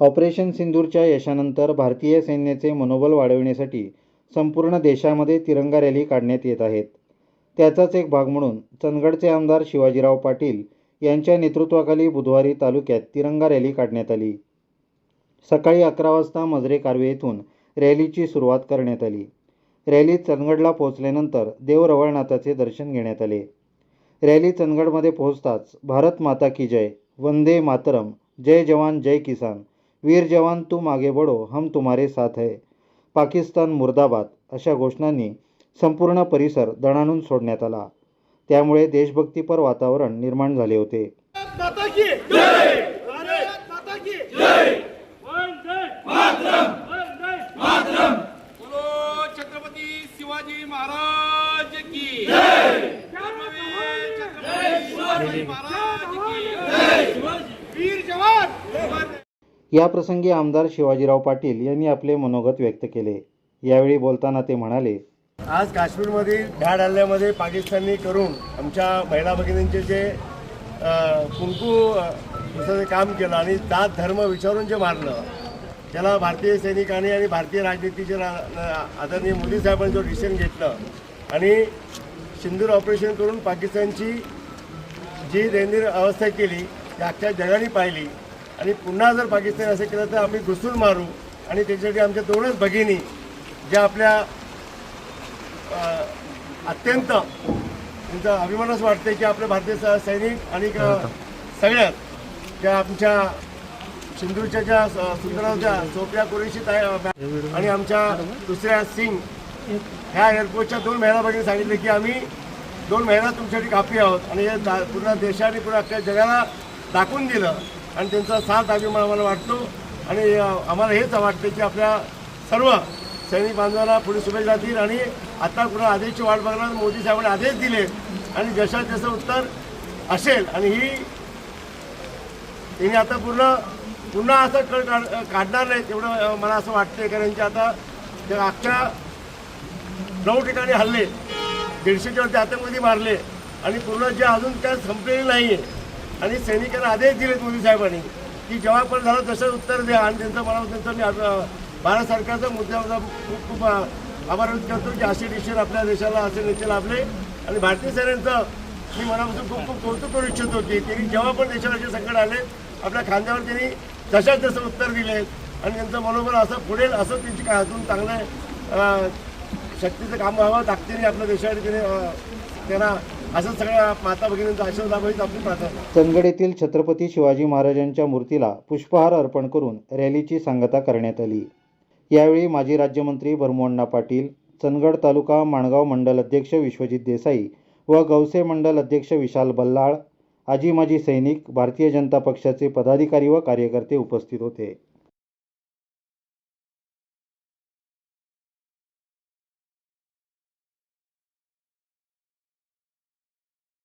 Operation सिंदूरच्या यशानंतर भारतीय सैन्याचे मनोबल वाढविण्यासाठी संपूर्ण देशामध्ये तिरंगा रॅली काढण्यात येत आहेत. त्याचाच एक भाग म्हणून चंदगडचे आमदार शिवाजीराव पाटील यांच्या नेतृत्वाखाली बुधवारी तालुक्यात तिरंगा रॅली काढण्यात आली. सकाळी अकरा वाजता मजरे कारवे येथून रॅलीची सुरुवात करण्यात आली. रॅली चंदगडला पोहोचल्यानंतर देवरवळनाथाचे दर्शन घेण्यात आले. रॅली चंदगडमध्ये पोहोचताच भारत माता की जय वंदे मातरम जय जवान जय किसान. वीर जवान तुम आगे बढो हम तुम्हारे साथ है पाकिस्तान मुर्दाबाद अशा घोषणांनी संपूर्ण परिसर दणाणून सोडण्यात आला त्यामुळे देशभक्तीपर वातावरण निर्माण झाले होते महाराज की जय भारत माता की जय वंदे मातरम वंदे मातरम बोलो छत्रपती शिवाजी महाराज की जय छत्रपती शिवाजी महाराज की जय वीर जवान याप्रसंगी आमदार शिवाजीराव पाटील यांनी आपले मनोगत व्यक्त केले. यावेळी बोलताना ते म्हणाले आज काश्मीरमधील भ्याड हल्ल्यामध्ये पाकिस्ताननी करून आमच्या महिला भगिनींचे जे कुंकू अ, काम केलं आणि जात धर्म विचारून जे मारलं त्याला भारतीय सैनिकांनी आणि भारतीय राजनीतीचे आदरणीय मोदी साहेबांनी जो डिसिजन घेतलं आणि सिंदूर ऑपरेशन करून पाकिस्तानची जी दैनंदिन अवस्था केली ती अख्ख्या जगाने पाहिली आणि पुन्हा जर पाकिस्तान असं केलं तर आम्ही घुसून मारू. आणि त्याच्यासाठी आमच्या दोनच भगिनी ज्या आपल्या अत्यंत त्यांचा अभिमानच वाटते की आपले भारतीय सैनिक आणि क- सगळ्यात ज्या आमच्या सिंधूरच्या ज्या स- सुंदर होत्या सोप्या कुरेशी आणि आमच्या दुसऱ्या सिंग ह्या एअरपोर्टच्या दोन महिला भगिनी सांगितले की आम्ही दोन महिना तुमच्यासाठी कापी आहोत. आणि हे पूर्ण देशाने पूर्ण अख्ख्या जगाला दाखवून दिलं. आणि त्यांचा साथ अभिमान आम्हाला वाटतो. आणि आम्हाला हेच वाटतं की आपल्या सर्व सैनिक बांधवांना पुढे शुभेच्छा जातील आणि आता कुणा आदेशची वाट बघणार. मोदी साहेबांनी आदेश दिले आणि जशा जसं उत्तर असेल आणि ही त्यांनी आता पूर्ण पुन्हा असं कळ काढणार नाही तेवढं मला असं वाटतंय. कारण की आता त्या अख्ख्या नऊ ठिकाणी हल्ले. दीडशेच्या वरती आतंकवादी मारले. आणि पूर्ण जे अजून काय संपलेले नाही आहे आणि सैनिकांना आदेश दिलेत मोदी साहेबांनी की जेव्हा पण झालं तसं उत्तर द्या. आणि त्यांचं मला त्यांचं मी भारत सरकारचा मुद्द्याचा खूप खूप आभार व्यक्त करतो की असे डिशन आपल्या देशाला असे नेते लाभले. आणि भारतीय सैन्यांचं मी मनापासून खूप खूप कौतुक करू इच्छितो की त्यांनी जेव्हा पण देशाला असे संकट आले आपल्या खांद्यावर त्यांनी तशाच तसं उत्तर दिले. आणि त्यांचं मनोबल असं पुढेल असं त्यांची काय अजून चांगलं शक्तीचं काम व्हावं ताकदीने आपल्या देशासाठी तिने त्यांना असं सगळ्या माता भगिनींचा आशीर्वाद आपली प्रार्थना चंदगड येथील छत्रपती शिवाजी महाराजांच्या मूर्तीला पुष्पहार अर्पण करून रॅलीची सांगता करण्यात आली. यावेळी माजी राज्यमंत्री भरमोहण्णा पाटील चंदगड तालुका माणगाव मंडल अध्यक्ष विश्वजित देसाई व गौसे मंडल अध्यक्ष विशाल बल्लाळ आजी माजी सैनिक भारतीय जनता पक्षाचे पदाधिकारी व कार्यकर्ते उपस्थित होते.